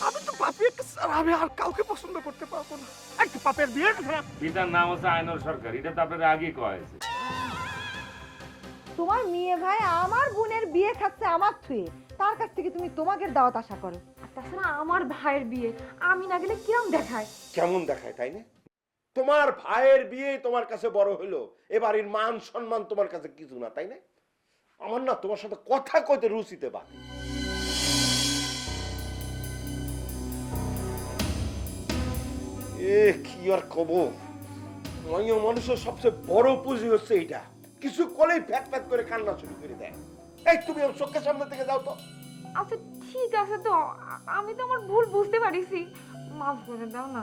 আমি তো আমি আর কাউকে পছন্দ করতে পারব না। একটু পাপের বিয়ে খারাপ। পিতার নাম হচ্ছে আইনুল সরকার এটা তো আপনার আগে কয়েছে তোমার মেয়ে ভাই আমার বোনের বিয়ে খাচ্ছে আমার থুয়ে। তার কাছ থেকে তুমি তোমাকে দাওয়াত আশা করো। আর তাছাড়া আমার ভাইয়ের বিয়ে আমি না গেলে কিরম দেখায়? কেমন দেখায় তাই না? তোমার ভাইয়ের বিয়ে তোমার কাছে বড় হইল এবারের মান সম্মান তোমার কাছে কিছু না তাই না? আমার না তোমার সাথে কথা কইতে রুচিতে বাদে এ, কি আর কব? নয় মানুষের সবচেয়ে বড় পুঁজি হচ্ছে এইটা। কিছু কলেই ফ্যাট ফ্যাট করে কান্না শুরু করে দেয়। এই, তুমি চোখের সামনে থেকে যাও তো। আচ্ছা ঠিক আছে তো। আমি তো আমার ভুল বুঝতে পারিছি। মাফ করে দাও না।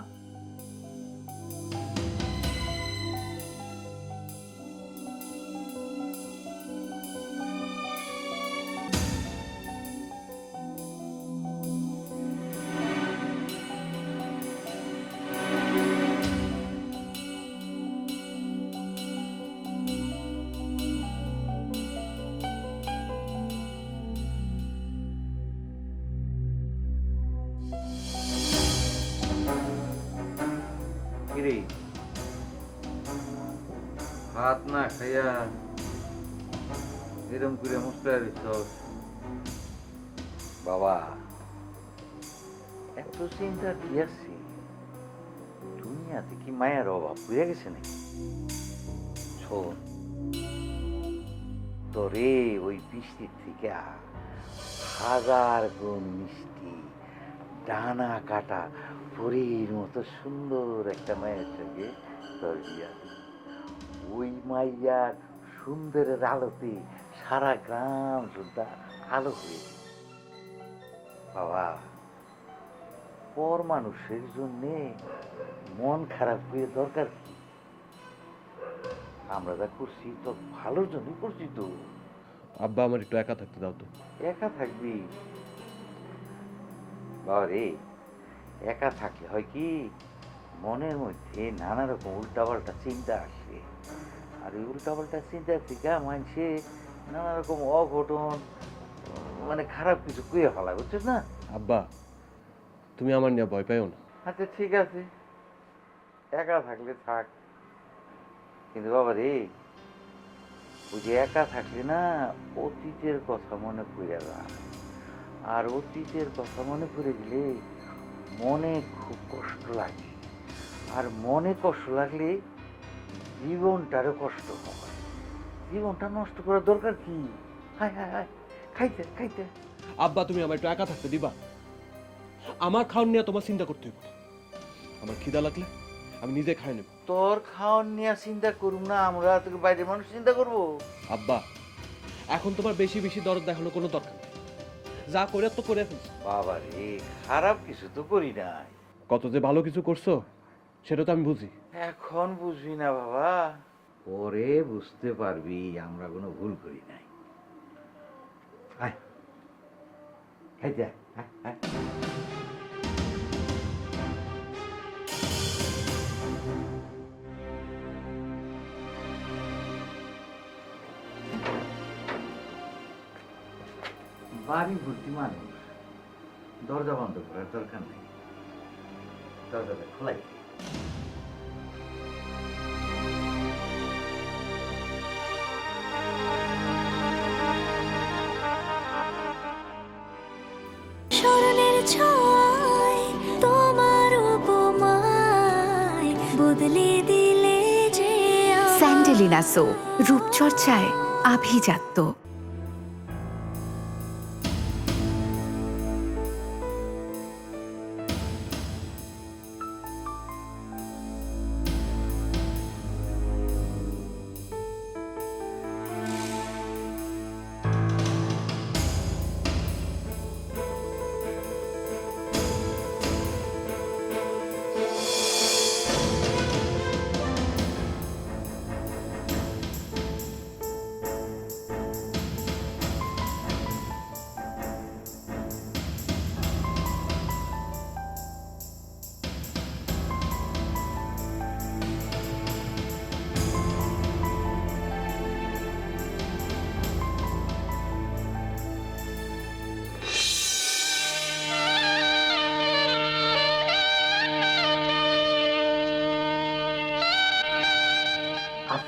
ভাত না খাইয়া এরম করে মুস্তার বাবা, এত চিন্তা কি আছে? দুনিয়াতে কি মায়ের অভাব বুঝে গেছে নাকি? শোন, তোরে ওই বৃষ্টির থেকে হাজার গুণ মিষ্টি ডানা কাটা পরীর মতো সুন্দর একটা মায়ের সঙ্গে তোর বিয়া। ওই মাইয়ার সুন্দরের আলোতে সারা গ্রাম সুদ্ধা আলো হয়ে বাবা পর মানুষের জন্যে মন খারাপ হয়ে দরকার কি? আমরা যা করছি তো ভালোর জন্যই করছি তো। আব্বা আমার একটু একা থাকতে দাও তো। একা থাকবি? বাবা রে একা থাকলে হয় কি? মনের মধ্যে নানা রকম উল্টাপাল্টা চিন্তা আসে। আর এই উল্টাপাল্টা চিন্তা থেকে মানুষে নানা রকম অঘটন মানে খারাপ কিছু কুয়ে ফেলা বুঝছিস না? আব্বা তুমি আমার নিয়ে ভয় পাইও না। আচ্ছা ঠিক আছে। একা থাকলে থাক। কিন্তু বাবা রে ওই যে একা থাকলে না অতীতের কথা মনে পড়ে যায়। আর অতীতের কথা মনে পড়ে গেলে মনে খুব কষ্ট লাগে। আর মনে কষ্ট লাগলে জীবনটারও কষ্ট হয়। জীবনটা নষ্ট করার দরকার কি? হায় হায় হায়। খাইতে খাইতে। আব্বা তুমি আমার একটু একা থাকতে দিবা? আমার খাওয়ান নিয়ে তোমার চিন্তা করতে হইব আমার খিদা লাগলে আমি নিজে খাই নেব। তোর খাওয়ার নিয়ে চিন্তা করুম না আমরা তোকে বাইরের মানুষ চিন্তা করব। আব্বা এখন তোমার বেশি বেশি দরদ দেখানোর কোনো দরকার নেই। যা করে তো করে ফেলছো। বাবা রে খারাপ কিছু তো করি নাই। কত যে ভালো কিছু করছ সেটা তো আমি বুঝি। এখন বুঝবি না বাবা। পরে বুঝতে পারবি আমরা কোনো ভুল করি নাই। আয়। খাইতে আয়। বাড়ি ভর্তি মানুষ দরজা বন্ধ করার দরকার নেই। দরজাটা খোলাই। স্মরণের ছয় তোমার বদলে দিলে যে রূপচর্চায় আভিজাত্য।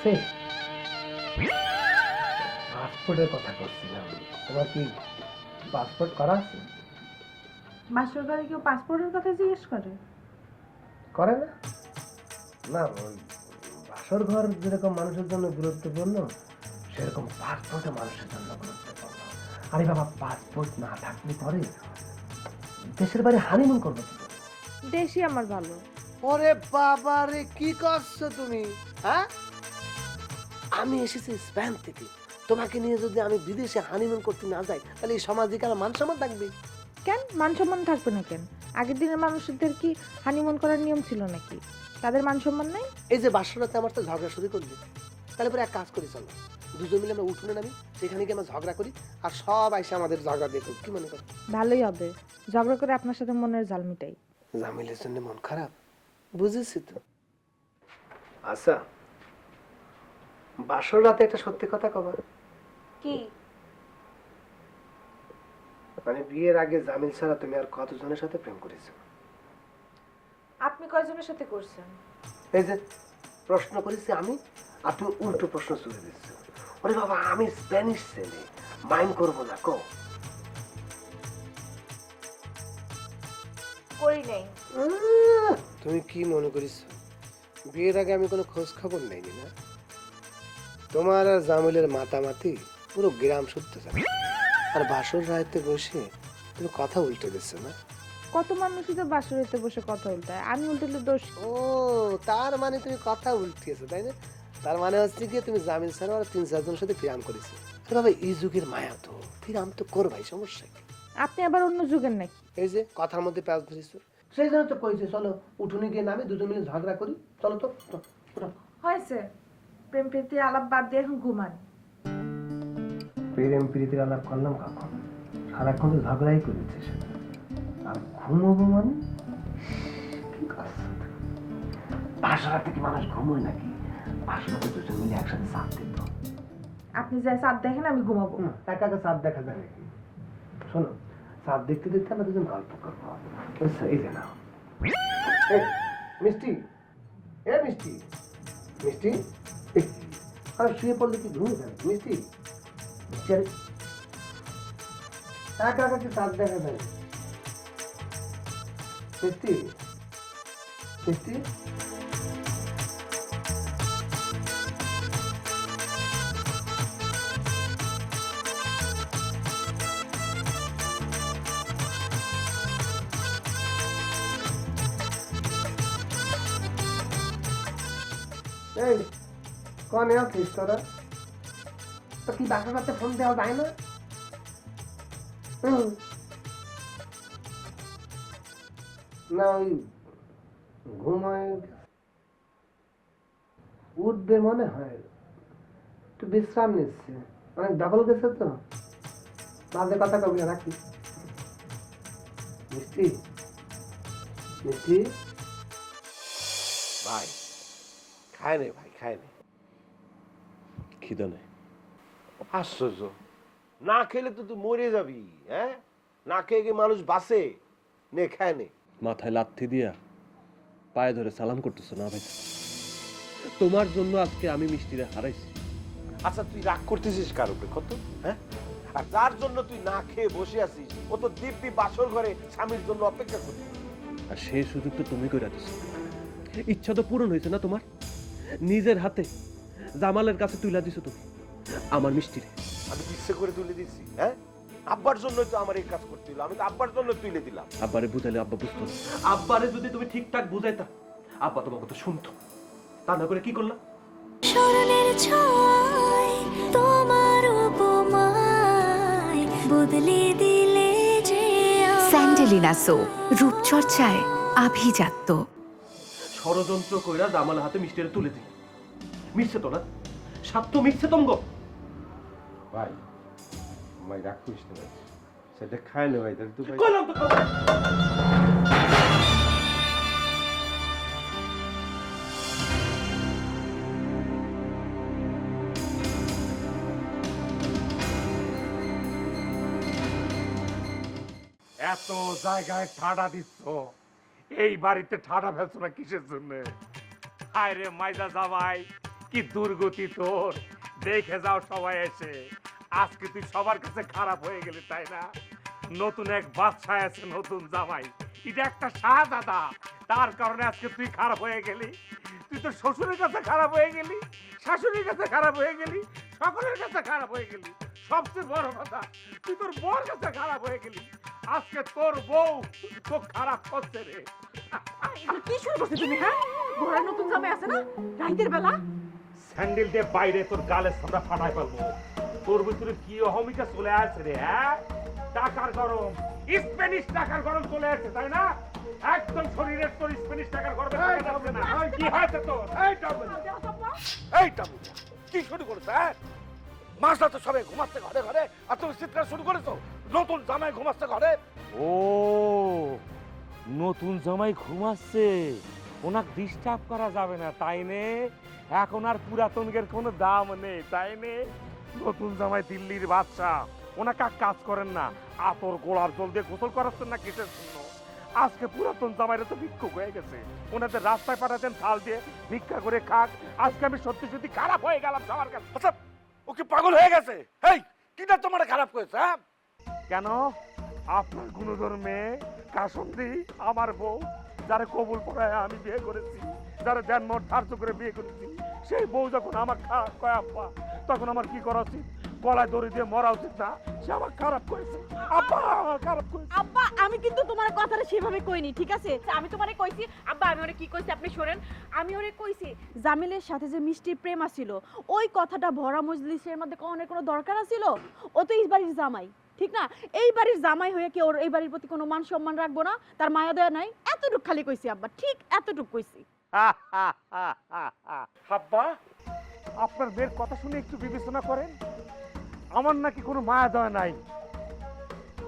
আছে? পাসপোর্টের কথা করছিলাম। তোমার কি পাসপোর্ট করা আছে? বাসর ঘরে কেউ পাসপোর্টের কথা জিজ্ঞেস করে? করে না? না ওই বাসর ঘর যেরকম মানুষের জন্য গুরুত্বপূর্ণ সেরকম পাসপোর্টও মানুষের জন্য গুরুত্বপূর্ণ। আরে বাবা পাসপোর্ট না থাকলে পরে দেশের বাইরে হানিমুন করব দেশই আমার ভালো। ওরে বাবা রে কি করছ তুমি হ্যাঁ? আমি এসেছি স্পেন থেকে। তোমাকে নিয়ে যদি আমি বিদেশে হানিমুন করতে না যাই তাহলে এই সমাজে কেন মান সম্মান থাকবে। কেন? মান সম্মান থাকবে না কেন? আগের দিনের মানুষদের কি হানিমুন করার নিয়ম ছিল নাকি? তাদের মান সম্মান নাই? এই যে বাসরাতে আমার তো ঝগড়া শুরু করলি তাহলে পরে এক কাজ করি চলো। দুজন মিলে আমরা উঠোনে নামি সেখানে গিয়ে আমরা ঝগড়া করি আর সব আইসে আমাদের ঝগড়া দেখুক কি মনে করো? ভালোই হবে। ঝগড়া করে আপনার সাথে মনের জাল মিটাই। জামিলের জন্য মন খারাপ? বুঝেছি তো। আচ্ছা বাসর রাতে একটা সত্যি কথা কবা। কি? মানে বিয়ের আগে জামিল ছাড়া তুমি আর কতজনের সাথে প্রেম করেছ? আপনি কয়জনের সাথে করছেন? এই যে প্রশ্ন করেছি আমি আর তুমি উল্টো প্রশ্ন চলে দিচ্ছ। ওরে বাবা আমি স্প্যানিশ ছেলে মাইন্ড করব না কো করি নাই। তুমি কি মনে করিস বিয়ের আগে আমি কোনো খোঁজ খবর নেইনি না? তোমার আর জামিলের মাতামাতি পুরো গ্রাম শুদ্ধ যাবে আর বাসর রায়তে বসে তুমি কথা উল্টে দিচ্ছ না? কত মানুষই তো বাসরিতে বসে কথা উল্টায়। আমি উল্টালে দোষ ও তার মানে তুমি কথা উল্টিয়েছো তাই না? তার মানে হচ্ছে কি তুমি জামিল ছাড়া আর তিন চারজনের সাথে ফিরাম করেছ। আরে বাবা এই যুগের মায়া তো ফিরাম তো করবাই সমস্যা কি? আপনি আবার অন্য যুগের নাকি? এই যে কথার মধ্যে প্যাঁচ ধরেছো। সেই জন্য তো কইছে চলো উঠুনি গিয়ে নামে দুজন মিলে ঝগড়া করি। চলো তো। হয়েছে প্রেম প্রীতি আলাপ বাদ দিয়ে এখন ঘুমান। প্রেম প্রীতির আলাপ করলাম কখন? সারাক্ষণ তো ঝগড়াই করেছে সে। আর ঘুমোবো মানে? করছ তুমি? কি মানুষ ঘুমোয় নাকি? বাসরাতে দুজন মিলে একসাথে চাপ দিত। আপনি যাই চাঁদ দেখেন আমি ঘুমাবো। একা একা চাপ দেখা যায় নাকি? শোনো চাপ দেখতে দেখতে আমরা দুজন গল্প করব? এই যে এই, মিষ্টি। এ মিষ্টি। মিষ্টি? আরে শুয়ে পড়লে কি ঘুমিয়ে মিষ্টি? মিষ্টি একা একা কি চাপ দেখা যায়? মিষ্টি? মিষ্টি? এই কনে আছিস তোরা তো কি বাসার রাতে ফোন দেওয়া যায় না। না, ওই ঘুমায় উঠবে মনে হয়। একটু বিশ্রাম নিচ্ছে। অনেক দখল গেছে তো। মাঝে কথা কবি রাখি। মিষ্টি? মিষ্টি? ভাই, খায় রে ভাই, খায় নে খিদা নেই। আশ্চর্য। না খেলে তো তুই মরে যাবি হ্যাঁ? না খেয়ে গিয়ে মানুষ বাঁচে নে খায় নে। মাথায় লাথি দিয়া পায়ে ধরে সালাম করতেছো না ভাই? তোমার জন্য আজকে আমি মিষ্টিরে হারাইছি। আচ্ছা তুই রাগ করতেছিস কার উপরে? কত? হ্যাঁ? আর যার জন্য তুই না খেয়ে বসে আছিস ও তো দিব্যি বাসর ঘরে স্বামীর জন্য অপেক্ষা করছিস আর সেই সুযোগ তো তুমি করে ইচ্ছা তো পূরণ হয়েছে না তোমার? নিজের হাতে জামালের কাছে তুইলা দিছো তুমি আমার মিষ্টিরে। আমি ইচ্ছে করে তুলে দিচ্ছি হ্যাঁ? আব্বার জন্য তো আমার এই কাজ করতে হলো আমি তো আব্বার জন্য তুলে দিলাম। আব্বারে বুঝাইলে আব্বা বুঝতো না। আব্বারে যদি তুমি ঠিকঠাক বুঝাইতা আব্বা তোমার কথা শুনতো। তা না করে কি করলা? স্মরণের ছয় তোমার উপমায় বদলে দিলে যে আমায়। স্যান্ডেলিনা সো রূপচর্চায় আভিজাত্য। ষড়যন্ত্র কইরা জামাল হাতে মিষ্টিরে তুলে দিল। মিশছে তো না। সাত তো মিশছে তঙ্গ ভাই ভাই রাগ করিস না ভাই। সেটা খায় না ভাই তাহলে তুই তো এত জায়গায় ঠাডা দিচ্ছ। এই বাড়িতে ঠাডা ফেলছো না কিসের জন্য? হায় রে মাইজা জামাই। কি দুর্গতি তোর? দেখে যাও সবাই এসে। আজকে তুই সবার কাছে খারাপ হয়ে গেলি, তাই না? নতুন এক বাদশাহ আছে, নতুন জামাই। এটা একটা শাহজাদা। তার কারণে আজকে তুই খারাপ হয়ে গেলি। তুই তো শ্বশুরের কাছে খারাপ হয়ে গেলি, শাশুড়ির কাছে খারাপ হয়ে গেলি, সকলের কাছে খারাপ হয়ে গেলি। সবচেয়ে বড় কথা, তুই তোর বউর কাছে খারাপ হয়ে গেলি। আজকে তোর বউ তো খারাপ করছে রে। কি শুরু করছ তুমি হ্যাঁ? ঘোড়ার নতুন জামাই আছে না? রাইতের বেলা? স্যান্ডেল দিয়ে বাইরে তোর গালের সামনে ফাটাই পারব তোর ভিতরে কি অহমিকা চলে আসছে রে হ্যাঁ? টাকার গরম। স্প্যানিশ টাকার গরম চলে আসছে তাই না? একদম শরীরের তোর স্প্যানিশ টাকার গরম কি হয়েছে তোর? এই টাবু এই টাবু কি শুরু করেছ হ্যাঁ? মাসটা তো সবাই ঘুমাচ্ছে ঘরে ঘরে আর তুমি চিৎকার শুরু করেছ? নতুন জামাই ঘুমাচ্ছে ঘরে? ও নতুন জামাই ঘুমাচ্ছে। ওনাকে ডিস্টার্ব করা যাবে না তাই নে? এখন আর পুরাতনকের কোনো দাম নেই, তাই নেই নতুন জামাই দিল্লির বাদশাহ। ওনাকে আর কাজ করেন না। আতর গোড়ার জল দিয়ে গোসল করাচ্ছেন না কিসের জন্য? আজকে পুরাতন জামাইরা তো ভিক্ষুক হয়ে গেছে। ওনাদের রাস্তায় পাঠাতেন থাল দিয়ে ভিক্ষা করে খাক। আজকে আমি সত্যি সত্যি খারাপ হয়ে গেলাম সবার কাছে। আচ্ছা ও কি পাগল হয়ে গেছে? এই কিটা তোমার খারাপ করেছে হ্যাঁ? কেন? আপনার গুণধর মেয়ে কাসন্দি আমার বউ যারা কবুল পড়ায় আমি বিয়ে করেছি, যারা জন্ম ধার্য করে বিয়ে করেছি, সেই বউ যখন আমার খারাপ কয়, আব্বা, তখন আমার কি করা উচিত? গলায় দড়ি দিয়ে মরা উচিত না? সে আমার খারাপ করেছে। আব্বা আমার খারাপ করেছে। আব্বা, আমি কিন্তু তোমার কথাটা সেভাবে কইনি, ঠিক আছে? আমি তোমারে কইছি, আব্বা, আমি ওরে কি কইছি আপনি শোনেন। আমি ওরে কইছি, জামিলের সাথে যে মিষ্টির প্রেম আছিল, ওই কথাটা ভরা মজলিসের মধ্যে কনের কোনো দরকার আছিল? ও তো এই বাড়ির জামাই। ঠিক না? এই বাড়ির জামাই হয়ে কি ওর এই বাড়ির প্রতি কোনো মান সম্মান রাখব না? তার মায়া দয়া নাই? এতটুক খালি কইছি আব্বা ঠিক এতটুক কইছি। আব্বা আপনার মেয়ের কথা শুনে একটু বিবেচনা করেন। আমার নাকি কোনো মায়া দয়া নাই।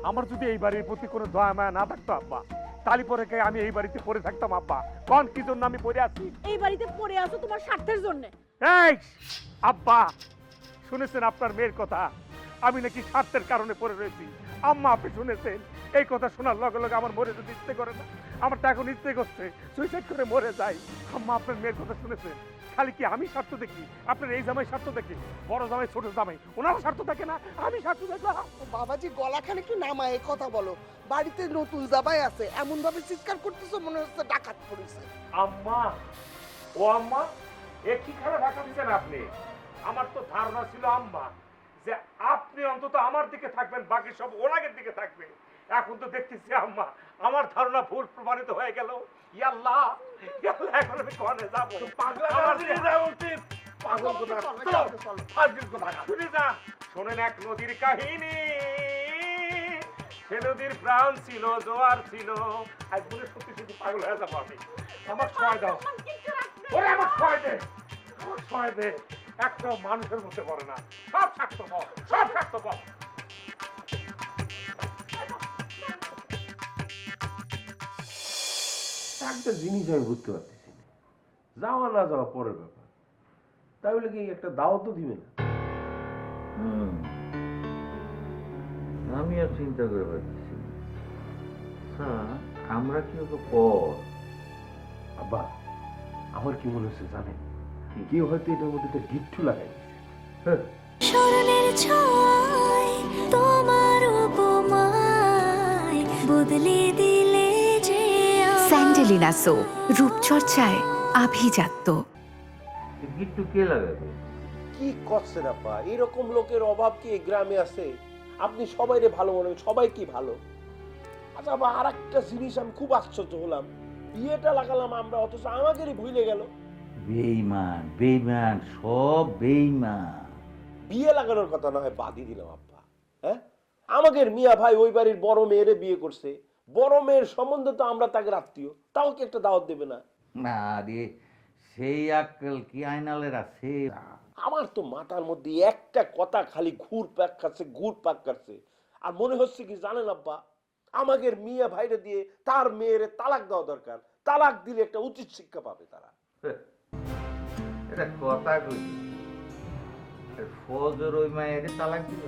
আমার যদি এই বাড়ির প্রতি কোনো দয়া মায়া না থাকতো আব্বা তালি পরে কে আমি এই বাড়িতে পড়ে থাকতাম আব্বা? কোন কি জন্য আমি পড়ে আছি? এই বাড়িতে পড়ে আছো তোমার স্বার্থের জন্য। এই আব্বা শুনেছেন আপনার মেয়ের কথা? আমি নাকি স্বার্থের কারণে পড়ে রয়েছি। আম্মা আপনি শুনেছেন? এই কথা শোনার লগে লগে আমার মরে যেতে ইচ্ছে করে না। আমার তো এখন ইচ্ছে করছে সুইসাইড করে মরে যাই। আম্মা আপনার মেয়ের কথা শুনেছেন? খালি কি আমি স্বার্থ দেখি? আপনার এই জামাই স্বার্থ দেখি? বড় জামাই ছোট জামাই ওনারও স্বার্থ থাকে না? আমি স্বার্থ দেখলাম। বাবাজি গলা গলাখানে একটু নামায় কথা বলো। বাড়িতে নতুন জামাই আছে এমন ভাবে চিৎকার করতেছো মনে হচ্ছে ডাকাত পড়েছে। আম্মা ও আম্মা এ কি খারাপ ভাষা দিচ্ছেন আপনি? আমার তো ধারণা ছিল আম্মা। যে আপনি অন্তত আমার দিকে থাকবেন বাকি সব ওনাগের দিকে থাকবে। এখন তো দেখতেছি আম্মা আমার ধারণা ভুল প্রমাণিত হয়ে গেল। ইয়াল্লাহ ইয়াল্লাহ এখন আমি কনে যাব? পাগলা আমার দিকে যাওয়া উচিত। পাগল কোথা ফাজিল কোথা শুনে যা শোনেন এক নদীর কাহিনী। সে নদীর প্রাণ ছিল জোয়ার ছিল। আজ বলে সত্যি সত্যি পাগল হয়ে যাব আমি। আমার ছয় দাও ওরে আমার ছয় দে আমার ছয় দে। একটাও মানুষের মধ্যে পড়ে না। সব স্বার্থপর সব স্বার্থপর একটা জিনিস আমি বুঝতে পারতেছি না। যাওয়া না যাওয়া পরের ব্যাপার। তাহলে কি একটা দাওয়াতও দিবে না? আমি আর চিন্তা করে পাচ্ছি না। আচ্ছা, আমরা কি ওকে পর? আব্বা আমার কি মনে হচ্ছে জানেন? কেউ হয়তো এটার মধ্যে একটা গিট্টু লাগাই হ্যাঁ। স্মরণের ছয় তোমার উপমায় বদলে দিলে যে স্যান্ডেলিনা সো রূপচর্চায় আভিজাত্য। গিট্টু কে লাগাবে? কি করছে না পা এরকম লোকের অভাব কি এই গ্রামে আছে? আপনি সবাইরে ভালো মনে সবাই কি ভালো? আচ্ছা আবার আর একটা জিনিস আমি খুব আশ্চর্য হলাম। বিয়েটা লাগালাম আমরা অথচ আমাদেরই ভুলে গেল। বেইমান বেইমান সব বেইমান বিয়ে লাগানোর কথা না হয় বাদই দিলাম আব্বা। হ্যাঁ? আমাদের মিয়া ভাই ওই বাড়ির বড় মেয়েরে বিয়ে করছে। বড় মেয়ের সম্বন্ধে তো আমরা তাকে আত্মীয়। তাও কি একটা দাওয়াত দেবে না? না রে সেই আক্কেল কি আইনালের আছে? আমার তো মাথার মধ্যে একটা কথা খালি ঘুর পাক খাচ্ছে ঘুর পাক খাচ্ছে। আর মনে হচ্ছে কি জানেন আব্বা? আমাদের মিয়া ভাইরে দিয়ে তার মেয়েরে তালাক দেওয়া দরকার। তালাক দিলে একটা উচিত শিক্ষা পাবে তারা। এটা কথা ফজর ওই মায়ের তালাক দিল।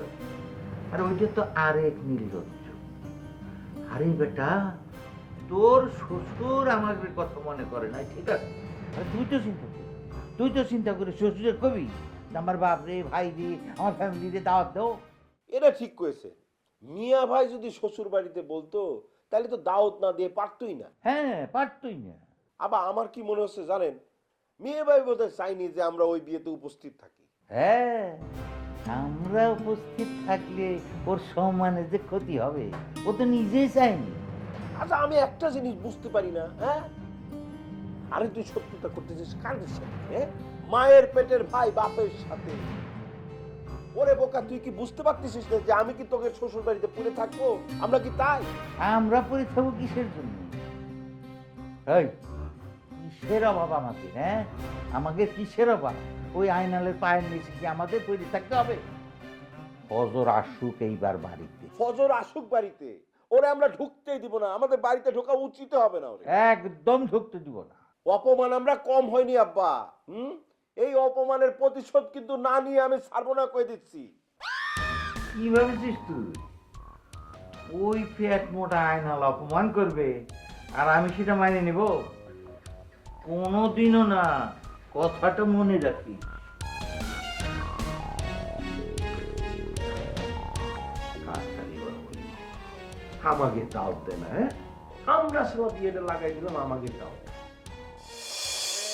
আর ওইটা তো আরেক নির্লজ্জ। আরে বেটা তোর শ্বশুর কথা মনে করে না ঠিক আছে? আরে তুই তো চিন্তা তুই তো চিন্তা করে শ্বশুরের কবি। আমার বাপ রে ভাই রে আমার ফ্যামিলি রে দাওয়াত দাও। এটা ঠিক করেছে মিয়া ভাই যদি শ্বশুর বাড়িতে বলতো তাহলে তো দাওয়াত না দিয়ে পারতই না। হ্যাঁ পারতই না। আবার আমার কি মনে হচ্ছে জানেন? মেয়ে ভাই বোধহয় চাইনি যে আমরা ওই বিয়েতে উপস্থিত থাকি। হ্যাঁ আমরা উপস্থিত থাকলে ওর সম্মানে যে ক্ষতি হবে ও তো নিজেই চায়নি। আচ্ছা আমি একটা জিনিস বুঝতে পারি না হ্যাঁ? আরে তুই সত্যতা করতেছিস কাদের সাথে হ্যাঁ? মায়ের পেটের ভাই বাপের সাথে। ওরে বোকা তুই কি বুঝতে পারতেছিস না যে আমি কি তোকে শ্বশুর বাড়িতে পুরে থাকব? আমরা কি তাই? আমরা পরে থাকব কিসের জন্য? কিসের অভাব আমাদের হ্যাঁ? আমাকে কিসের অভাব ওই আয়নালের পায়ের নিচে কি আমাদের তৈরি থাকতে হবে? ফজর আসুক এইবার বাড়িতে। ফজর আসুক বাড়িতে। ওরে আমরা ঢুকতেই দিব না আমাদের বাড়িতে ঢোকা উচিত হবে না ওরে। একদম ঢুকতে দিব না। অপমান আমরা কম হয়নি আব্বা। হুম? এই অপমানের প্রতিশোধ কিন্তু না নিয়ে আমি ছাড়বো না কয়ে দিচ্ছি। কি ভাবছিস তুই? ওই ফ্যাট মোটা আয়নাল অপমান করবে আর আমি সেটা মাইনে নিব? কোনোদিনও না, কথাটা মনে রাখি। আমাকে দাও দে না হ্যাঁ? আমরা সব বিয়েটা লাগাই দিলাম, আমাকে দাও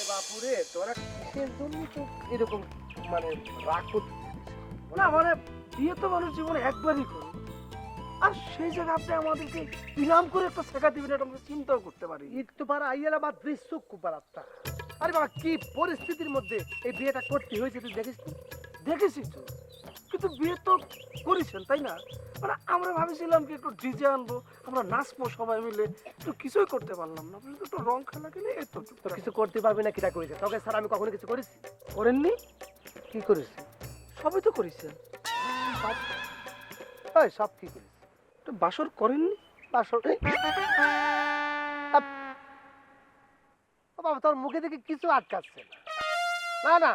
বাপুরে, তোরা কিসের জন্য তো এরকম মানে রাগ করছিস? না মানে বিয়ে তো মানুষ জীবনে একবারই করে। আর সেই জায়গায় আপনি আমাদেরকে ইনাম করে একটা শেখা দিবেন এটা আমরা চিন্তাও করতে পারি। একটু পারা আইয়ালা বা দৃশ্য কুপারাত্তা আরে বাবা কি পরিস্থিতির মধ্যে এই বিয়েটা করতে হয়েছে তুই দেখিস তো? দেখেছি তো। কিন্তু বিয়ে তো করেছেন তাই না? মানে আমরা ভাবেছিলাম কি একটু ডিজে আনব আমরা নাচবো সবাই মিলে। একটু কিছুই করতে পারলাম না একটু রং খেলা খেলে এত তো কিছু করতে পারবি না কিটা করেছে? তোকে স্যার আমি কখনো কিছু করেছি? করেননি? কি করেছি? সবই তো করেছেন। ওই সব কি করেছি? বাসর করেননি? বাবা, তোর মুখে দেখে কিছু আটকাচ্ছে না। না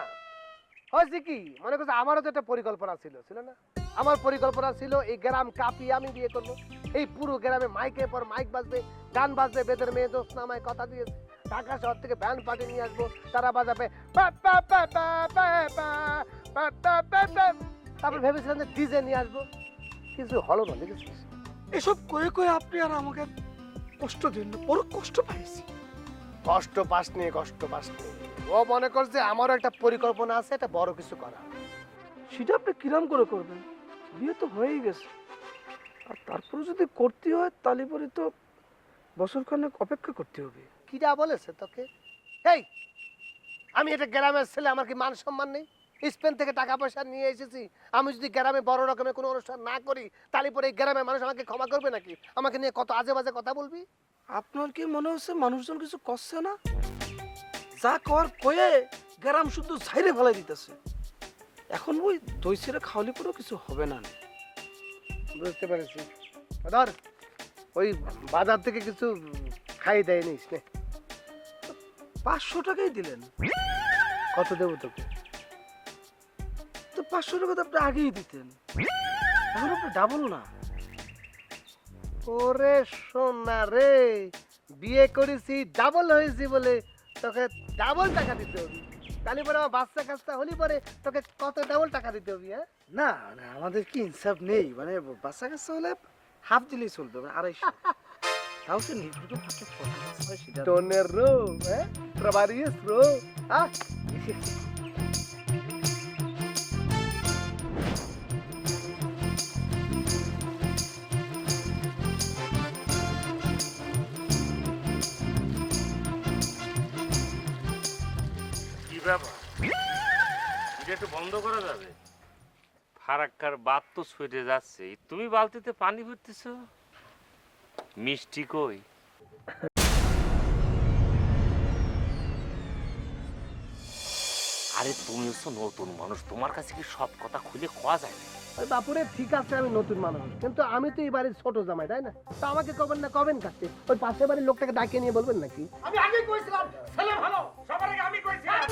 হয়েছে কি? মনে করছে আমারও তো একটা পরিকল্পনা ছিল ছিল না? আমার পরিকল্পনা ছিল এই গ্রাম কাঁপিয়ে আমি বিয়ে করব। এই পুরো গ্রামে মাইকে পর মাইক বাজবে, গান বাজবে, বেদের মেয়ে দোষ নামায় কথা দিয়েছে। ঢাকা শহর থেকে ব্যান্ড পার্টি নিয়ে আসব, তারা বাজাবে তারপর ভেবেছিলাম যে ডিজে নিয়ে আসব। কিছু হলো না, দেখেছিস? এসব কয়ে কয়ে আপনি আর আমাকে কষ্ট দিন না বড় কষ্ট পাইছি। কষ্ট পাসনি কষ্ট পাসনি। ও মনে করছে আমারও একটা পরিকল্পনা আছে এটা বড় কিছু করা সেটা আপনি কিরাম করে করবেন? বিয়ে তো হয়েই গেছে। আর তারপরে যদি করতে হয় তাহলে পরে তো বছর খানেক অপেক্ষা করতে হবে। কিরা বলেছে তোকে? এই আমি এটা গ্রামের ছেলে আমার কি মান সম্মান নেই? স্পেন থেকে টাকা পয়সা নিয়ে এসেছি। আমি যদি গ্রামে বড় রকমের কোনো অনুষ্ঠান না করি তাহলে পরে এই গ্রামের মানুষ আমাকে ক্ষমা করবে নাকি? আমাকে নিয়ে কত আজে বাজে কথা বলবি? আপনার কি মনে হচ্ছে মানুষজন কিছু করছে না? যা কর কয়ে গ্রাম শুধু ঝাইরে ফেলাই দিতেছে। এখন ওই দই ছেড়ে খাওয়ালে পরেও কিছু হবে না। বুঝতে পেরেছি। ধর ওই বাজার থেকে কিছু খাই দেয় নিস পাঁচশো টাকাই দিলেন। কত দেবো তোকে? পাঁচশো টাকা তো আপনি আগেই দিতেন। এখন আপনি ডাবল না। ওরে সোনা রে বিয়ে করেছি ডাবল হয়েছি বলে তোকে ডাবল টাকা দিতে হবে। তাহলে পরে আমার বাচ্চা কাচ্চা হলি পরে তোকে কত ডাবল টাকা দিতে হবে হ্যাঁ? না না আমাদের কি ইনসাফ নেই। মানে বাচ্চা কাচ্চা হলে হাফ দিলেই চলবে মানে আড়াইশো। তাও সে নির্ভর হাতে বার্তা হয় সেটা? Trabaries ro. Ah, একটু বন্ধ করা যাবে? ফারাক্কার বাদ তো ছুটে যাচ্ছে। তুমি বালতিতে পানি ভরতেছ? মিষ্টি কই? আরে তুমি হচ্ছে নতুন মানুষ। তোমার কাছে কি সব কথা খুলে খাওয়া যায়? না? ওই বাপুরে ঠিক আছে আমি নতুন মানুষ। কিন্তু আমি তো এই বাড়ির ছোট জামাই তাই না? তো আমাকে কবেন না কবেন কাছে ওই পাশের বাড়ির লোকটাকে ডাকিয়ে নিয়ে বলবেন নাকি? আমি আগে কইছিলাম ছেলে ভালো সবার আগে আমি কইছিলাম।